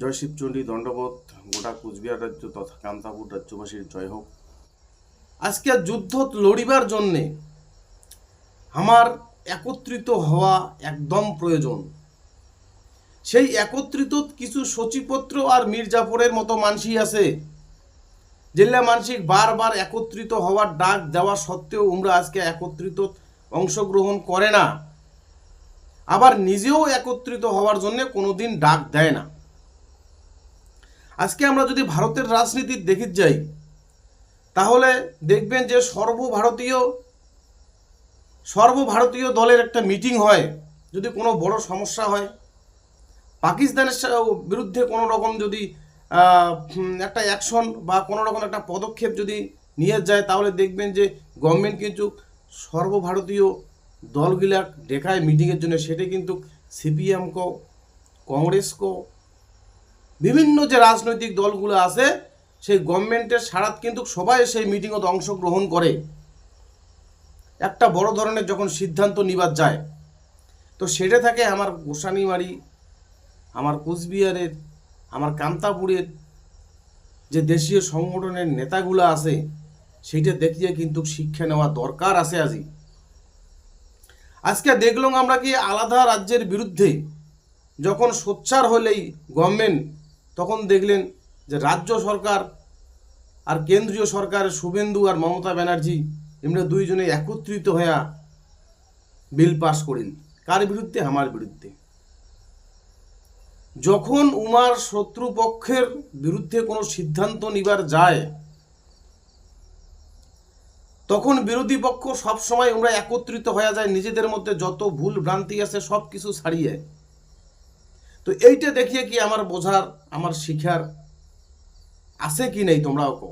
জয় শিবচণ্ডী, দণ্ডবোধ, গোটা কুচবিহার রাজ্য তথা কান্তাপুর রাজ্যবাসীর জয় হোক। আজকে যুদ্ধ লড়িবার জন্যে আমার একত্রিত হওয়া একদম প্রয়োজন। সেই একত্রিত কিছু সচিপত্র আর মির্জাপুরের মতো মানসি আছে জেলা মানসিক বারবার একত্রিত হওয়ার ডাক দেওয়া সত্ত্বেও উমরা আজকে একত্রিত অংশগ্রহণ করে না। আবার নিজেও একত্রিত হওয়ার জন্য কোনোদিন ডাক দেয় না। আজকে আমরা যদি ভারতের রাজনীতির দেখি যাই, তাহলে দেখবেন যে সর্বভারতীয় সর্বভারতীয় দলের একটা মিটিং হয়, যদি কোনো বড় সমস্যা হয়। পাকিস্তানের বিরুদ্ধে কোনো রকম যদি একটা অ্যাকশন বা কোনো রকম একটা পদক্ষেপ যদি নিয়ে যায়, তাহলে দেখবেন যে গভর্নমেন্ট কিন্তু সর্বভারতীয় দলগুলা ডেকায় মিটিংয়ের জন্য। সেটা কিন্তু সিপিএম কো, কংগ্রেস কো বিভিন্ন যে রাজনৈতিক দলগুলো আছে, সেই গভর্নমেন্টের সারাত কিন্তু সবাই সেই মিটিংয়ে অংশগ্রহণ করে। একটা বড় ধরনের যখন সিদ্ধান্ত নিবার যায়, তো সেটা থাকে আমার গোসানিমারি আমার কোচবিহারের, আমার কান্তাপুরের যে দেশীয় সংগঠনের নেতাগুলো আছে, সেইটা দেখিয়ে কিন্তু শিক্ষা নেওয়া দরকার আছে আজি। আজকে দেখলাম আমরা কি আলাদা রাজ্যের বিরুদ্ধে যখন সোচ্চার হলেই গভর্নমেন্ট তখন দেখলেন যে রাজ্য সরকার আর কেন্দ্রীয় সরকার শুভেন্দু আর মমতা ব্যানার্জি এমনি দুইজনে একত্রিত হইয়া বিল পাস করিল কার বিরুদ্ধে? আমার বিরুদ্ধে। যখন উমার শত্রুপক্ষের বিরুদ্ধে কোনো সিদ্ধান্ত নিবার যায়, তখন বিরোধী পক্ষ সবসময় আমরা একত্রিত হয়ে যায়, নিজেদের মধ্যে যত ভুল ভ্রান্তি আছে সব কিছু ছাড়িয়ে। তো এইটা দেখিয়ে কি আমার বোঝার, আমার শিখার আছে কি নেই তোমরাও কো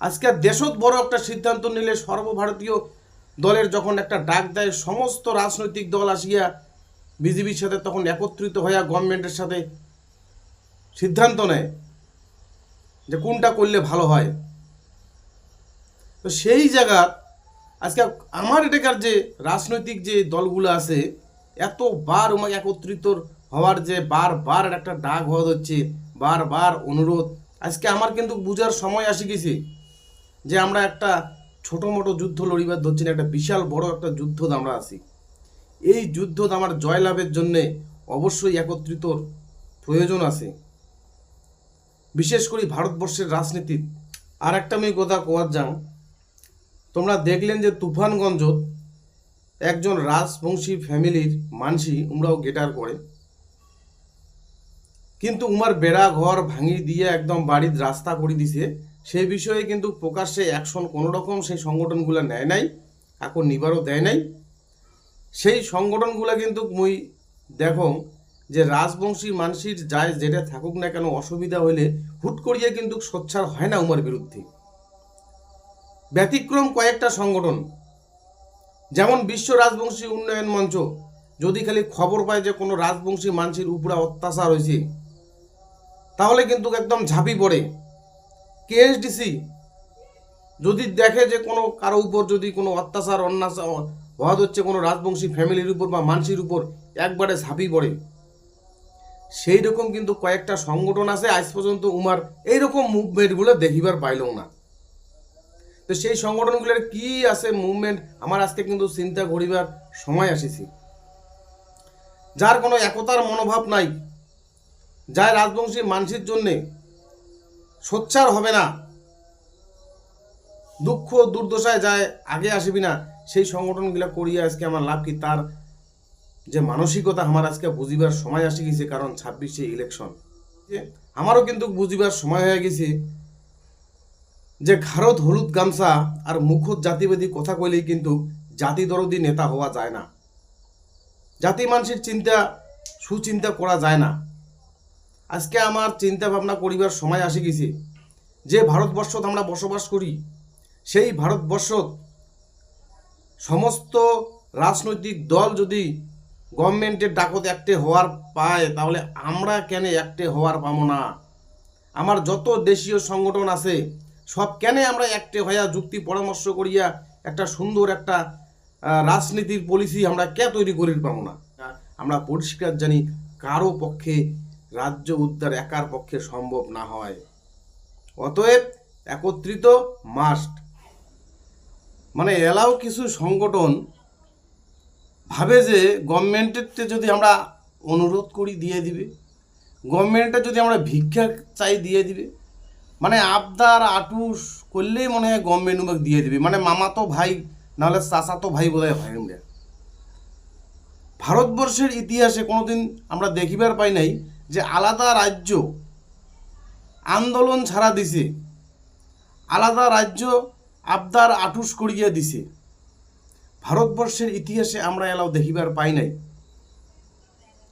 আজকে দেশত বড় একটা সিদ্ধান্ত নিলে সর্বভারতীয় দলের যখন একটা ডাক দেয়, সমস্ত রাজনৈতিক দল আসিয়া বিজেপির সাথে তখন একত্রিত হইয়া গভর্নমেন্টের সাথে সিদ্ধান্ত নেয় যে কোনটা করলে ভালো হয়। তো সেই জায়গা আজকে আমার এটাকার যে রাজনৈতিক যে দলগুলো আছে এতবার আমাকে একত্রিত হওয়ার যে বারবার একটা ডাক হওয়া হচ্ছে, বারবার অনুরোধ। আজকে আমার কিন্তু বুঝার সময় আসি গেছে যে আমরা একটা ছোট মোটো যুদ্ধ লড়িবার ধরছি না, একটা বিশাল বড় একটা যুদ্ধ আমরা আছি। এই যুদ্ধ আমার জয়লাভের জন্যে অবশ্যই একত্রিতর প্রয়োজন আছে। বিশেষ করে ভারতবর্ষের রাজনীতির। আর একটা আমি কথা কোয়ার যাও তোমরা দেখলেন যে তুফানগঞ্জ একজন রাজবংশী ফ্যামিলির মানসি উমরাও গেটার করে। কিন্তু উমার বেড়া ঘর ভাঙি দিয়ে একদম বাড়ির রাস্তা করে দিছে। সেই বিষয়ে কিন্তু প্রকাশ্যে অ্যাকশন কোনো রকম সেই সংগঠনগুলো নেয় নাই এখন নিবারও দেয় নাই। সেই সংগঠনগুলো কিন্তু মুই দেখো যে রাজবংশী মানসির যায় যেটা থাকুক না কেন অসুবিধা হইলে হুট করিয়ে কিন্তু সোচ্ছার হয় না উমার বিরুদ্ধে। ব্যতিক্রম কয়েকটা সংগঠন যেমন বিশ্ব রাজবংশী উন্নয়ন মঞ্চ, যদি খালি খবর পায় যে কোনো রাজবংশী মানসির উপরে অত্যাচার হয়েছে, তাহলে কিন্তু একদম ঝাঁপি পড়ে। কেএসডিসি যদি দেখে যে কোনো কারও উপর যদি কোনো অত্যাচার অন্যাচার হওয়া হচ্ছে কোনো রাজবংশী ফ্যামিলির উপর বা মানসির উপর, একবারে ঝাঁপি পড়ে। সেই রকম কিন্তু কয়েকটা সংগঠন আছে, আজ পর্যন্ত উমার, এইরকম মুভমেন্টগুলো দেখিবার পাইলও না। তো সেই সংগঠনগুলোর কি আছে মুভমেন্ট আমার আজকে কিন্তু চিন্তা করিবার সময় আসিছি। যার কোনো একতার মনোভাব নাই যার রাজবংশী মানসির জন্যে সোচ্চার হবে না, দুঃখ দুর্দশায় যায়, আগে আসবি না, সেই সংগঠনগুলো করিয়া আজকে আমার লাভ কি? তার যে মানসিকতা আমার আজকে বুঝিবার সময় আসে গেছে কারণ ছাব্বিশে ইলেকশন আমারও কিন্তু বুঝিবার সময় হয়ে গেছে। যে ঘারত হলুদ গামছা আর মুখত জাতিবাদী কথা কইলেই কিন্তু জাতি দরদি নেতা হওয়া যায় না। জাতি মানুষের চিন্তা, সুচিন্তা করা যায় না। আজকে আমার চিন্তা ভাবনা করিবার সময় আসে গেছে। যে ভারতবর্ষত আমরা বসবাস করি, সেই ভারতবর্ষত সমস্ত রাজনৈতিক দল যদি গভর্নমেন্টের ডাকত একটে হওয়ার পায়, তাহলে আমরা কেন একটে হওয়ার পাবো না? আমার যত দেশীয় সংগঠন আছে সব কেন আমরা একটে হইয়া যুক্তি পরামর্শ করিয়া একটা সুন্দর একটা রাজনীতির পলিসি আমরা কে তৈরি করির পাবো না? আমরা পরিষ্কার জানি কারও পক্ষে রাজ্য উদ্ধার একার পক্ষে সম্ভব না হয়। অতএব একত্রিত মাস্ট মানে এলাও কিছু সংগঠন ভাবে যে গভর্নমেন্টের যদি আমরা অনুরোধ করি দিয়ে দিবে, গভর্নমেন্টে যদি আমরা ভিক্ষা চাই দিয়ে দিবে মানে আবদার আটুস করলেই মনে হয় গভর্নমেন্ট উমাকে দিয়ে দিবে। মানে মামা তো ভাই, নাহলে চাচা তো ভাই বোধহয় হয় ভারতবর্ষের ইতিহাসে কোনোদিন আমরা দেখিবার পাই নাই যে আলাদা রাজ্য আন্দোলন ছাড়া দিছে। আলাদা রাজ্য আবদার আটুস করিয়া দিছে। ভারতবর্ষের ইতিহাসে আমরা এলাও দেখিবার পাই নাই।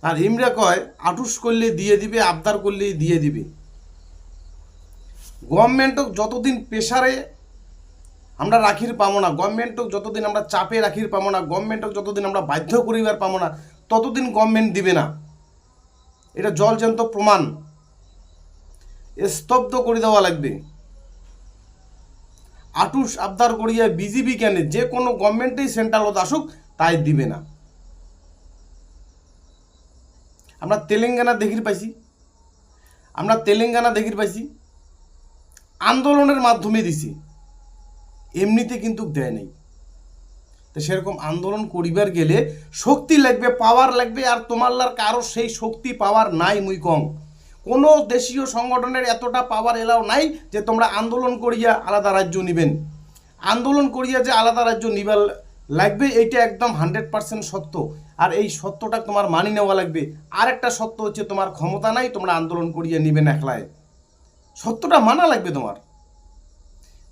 আর ইমরা কয়, আটুস করলে দিয়ে দিবে, আবদার করলে দিয়ে দিবে। গভর্নমেন্টক যতদিন প্রেসারে আমরা রাখির পাবো না গভর্নমেন্টক যতদিন আমরা চাপে রাখির পাবো না গভর্নমেন্টক যতদিন আমরা বাধ্য করিবার পাবো না, ততদিন গভর্নমেন্ট দিবে না। এটা জলজন্ত প্রমাণ। স্তব্ধ করে দেওয়া লাগবে। আটুস আবদার করিয়া বিজিবি কেন? যে কোনো গভর্নমেন্টেই সেন্ট্রালত আসুক, তাই দিবে না। আমরা তেলেঙ্গানা দেখির পাইছি। আমরা তেলেঙ্গানা দেখির পাইছি। আন্দোলনের মাধ্যমে দিছি। এমনিতে কিন্তু দেয় নাই। তো সেরকম আন্দোলন করিবার গেলে শক্তি লাগবে পাওয়ার লাগবে, আর তোমার কারও সেই শক্তি পাওয়ার নাই, মুই কম। কোনো দেশীয় সংগঠনের এতটা পাওয়ার এলাও নাই যে তোমরা আন্দোলন করিয়া আলাদা রাজ্য নিবেন। আন্দোলন করিয়া যে আলাদা রাজ্য নিবার লাগবে, এইটা একদম হান্ড্রেড পার্সেন্ট সত্য। আর এই সত্যটা তোমার মানি নেওয়া লাগবে। আর একটা সত্য হচ্ছে তোমার ক্ষমতা নাই, তোমরা আন্দোলন করিয়া নিবেন একলায়। সত্যটা মানা লাগবে তোমার।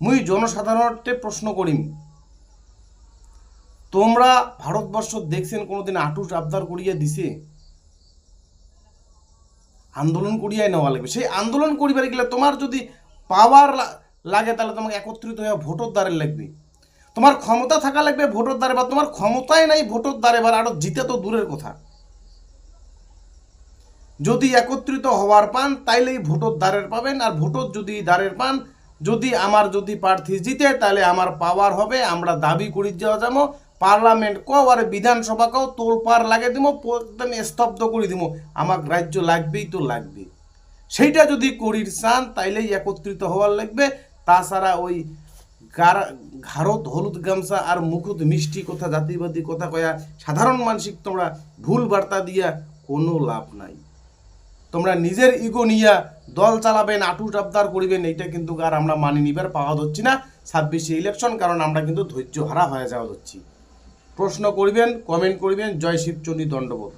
মুই জনসাধারণকে প্রশ্ন করিম। তোমরা ভারতবর্ষ দেখছেন কোনোদিন আটুস আবদার করিয়া দিছে? আন্দোলন করিয়াই নেওয়া লাগবে। সেই আন্দোলন করিবার গেলে তোমার যদি পাওয়ার লাগে তাহলে তোমাকে একত্রিত হয়ে ভোটর দ্বারে লাগবে। তোমার ক্ষমতা থাকা লাগবে ভোটর দ্বারে বা তোমার ক্ষমতাই নাই ভোটর দ্বারে বা আরও জিতে তো দূরের কথা। যদি একত্রিত হওয়ার পান, তাইলেই ভোটর দ্বারের পাবেন। আর ভোটর যদি দ্বারের পান, যদি আমার যদি প্রার্থী জিতে তাহলে আমার পাওয়ার হবে, আমরা দাবি করি যাওয়া যাব। পার্লামেন্ট কও আর বিধানসভা কও তোল পার লাগে দিব একদম স্তব্ধ করে দিব। আমার রাজ্য লাগবেই তো লাগবে সেইটা যদি করির চান, তাইলেই একত্রিত হওয়ার লাগবে। তাছাড়া ওই ঘাড়ত হলুদ গামছা আর মুখুত মিষ্টি কথা, জাতিবাদী কথা কয়া, সাধারণ মানসিক তোমরা ভুল বার্তা দিয়া কোনো লাভ নাই। তোমরা নিজের ইগো নিয়া দল চালাবেন আটু আবদার করিবেন, এইটা কিন্তু আর আমরা মানি নিবার পাওয়া যাচ্ছি না। ছাব্বিশে ইলেকশন কারণ আমরা কিন্তু ধৈর্য হারা হয়ে যাওয়া যাচ্ছি প্রশ্ন করিবেন কমেন্ট করিবেন, জয় শিবচন্ডী দণ্ডবোধ।